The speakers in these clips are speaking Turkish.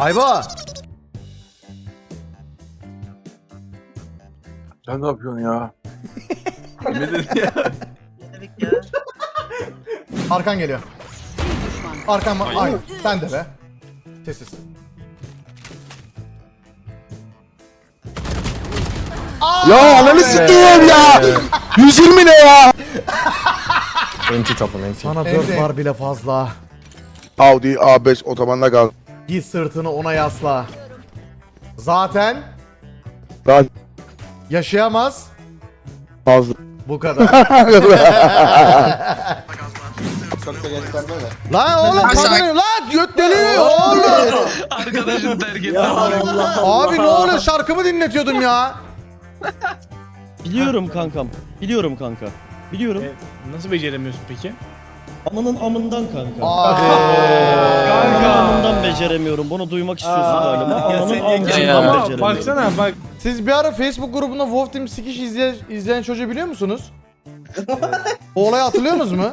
Ayba. Sen ne yapıyorsun ya? Arkan geliyor. Arkan mı? Ay sen de be. Sessiz. Ya ananı sikeyim ya. 120 ne ya? Enti tapın enti. Sana 4 var bile fazla. Audi A5 otobanda kal. Git sırtını ona yasla. Zaten Daha yaşayamaz. fazla. Bu kadar. lan oğlum kamerayı lan götleniyor oğlum. Arkadaşım terk etti. Abi ne oluyor şarkımı dinletiyordum ya. Biliyorum kankam. Biliyorum kanka. Biliyorum. Nasıl beceremiyorsun peki? Amanın amından kanka. Abi. Amanın amından beceremiyorum. Bunu duymak istiyorsun galiba. Amanın amından beceremiyorum. baksana bak. Siz bir ara Facebook grubunda Wolf Team Sikiş izleyen, izleyen çocuğu biliyor musunuz? o olayı hatırlıyorsunuz mu?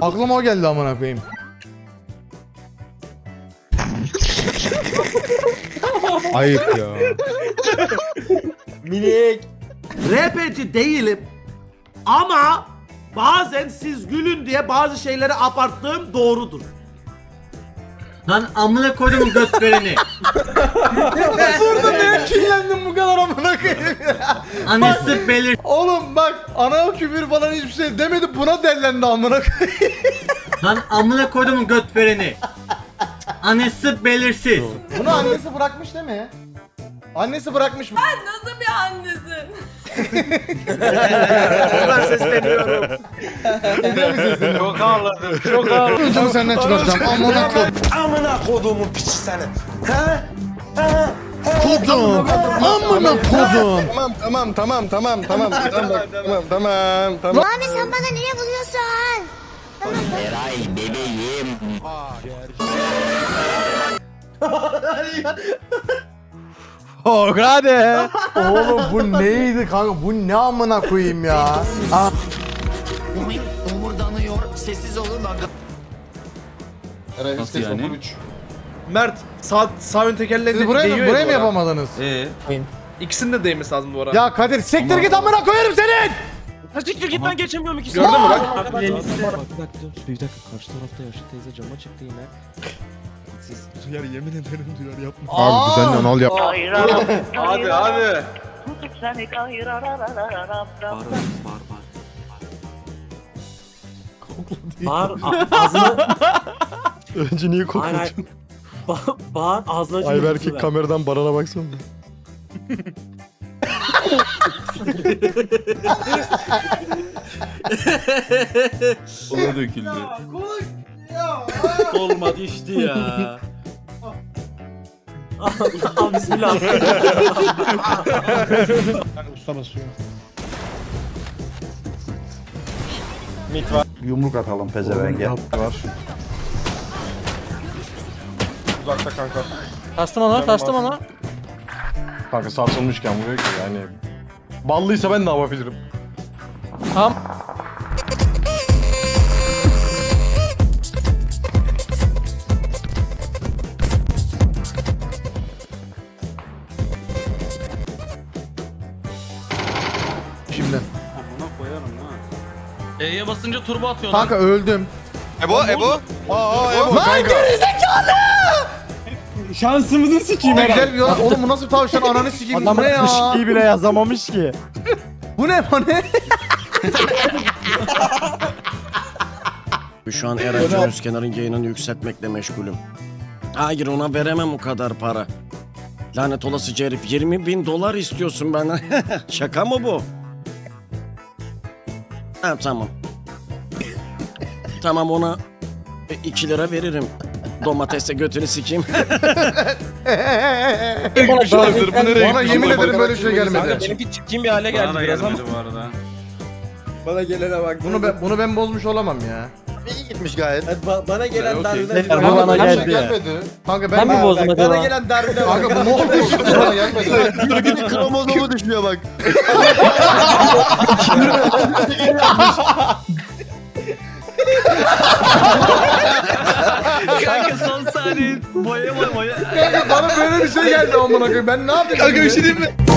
Aklıma o geldi amına koyayım. Ayıp ya. RP'ci değilim ama bazen siz gülün diye bazı şeyleri abarttığım doğrudur. Lan amına koydum göt vereni. Burada neye kinlendim bu kadar amına koyayım ya? Anası belir. Oğlum bak ana küfür falan hiçbir şey demedi buna dellendi amına koyayım. Lan amına koydum göt vereni. Anası belirsiz. Bunu annesi bırakmış değil mi? Annesi bırakmış mı? Nasıl bir annesin? Ben sesleniyorum. Çok ağladım. Çok ağladım. Hocam senden çıkartacağım amına koyayım. Amına koduğumun piçi seni. He? Kodum. Amına kodum. Tamam tamam tamam tamam tamam tamam tamam tamam tamam. Abi sen bana niye buluyorsun? hadi. Oğlum bu neydi kanka? Bu ne amına koyayım ya? Aa, Nasıl yani? Mert sağ, sağ ön tekerleğinde siz buraya değiyor mı, ya buraya bu mı ara. yapamadınız? Ee, İkisinin de değmesi lazım bu ara. Ya Kadir siktir git amına koyarım senin. Siktir git ben geçemiyorum ikisini. Gördün mü bak? Bak bir dakika bir dakika karşı tarafta yaşlı teyze cama çıktı yine. Siz duyar yemin ederim duyar yapma. Abi düzenli anal yap. Hadi hadi. Bağır kokladın? Bağır ağzına... Önce niye Hayır, hayır. kokladın? Ba- bağır ağzına Ay belki kameradan barana baksana. Ona döküldü. Ya konuş ya. Olmadı işte ya. Al ah, ah, bismillah. Ben usta basıyor. Mit var. Yumruk atalım pezevenge. Var. Uzakta kanka. Kastım ona kastım ona. Kanka sarsılmışken vuruyor ki yani. Ballıysa ben ne yapabilirim? Şimdi. E'ye basınca turbo atıyorlar. Kanka öldüm. Ebo Ebo. Aa Ebo Lan kanka. Şansımızı sikeyim Ne güzel bir yola. Oğlum bu nasıl bir tavşan ananı sikeyim. Bu ne ya? bile yazamamış ki. Bu ne bu ne? Şu an Eren Özkenar'ın yayınını yükseltmekle meşgulüm. Hayır ona veremem o kadar para. Lanet olası herif 20 bin dolar istiyorsun benden. Şaka mı bu? Ha tamam. tamam ona 2 lira veririm. Domatese götünü sikeyim. Bana yemin ederim böyle bir şey gelmedi. Benimki çirkin bir hale Bana da gelmedi bu arada. Bana gelene bak. Bunu ben, bunu ben bozmuş olamam ya. İyi gitmiş gayet. bana gelen Okey. darbede Bu bana geldi ya. Kanka ben, mi bozdum acaba? Bana gelen darbede bak. Kanka bu ne oldu bana gelmedi. Kromozomu düşmüyor bak. bana böyle bir şey geldi amına koyayım. Ben ne yapayım? Kanka bir şey diyeyim mi?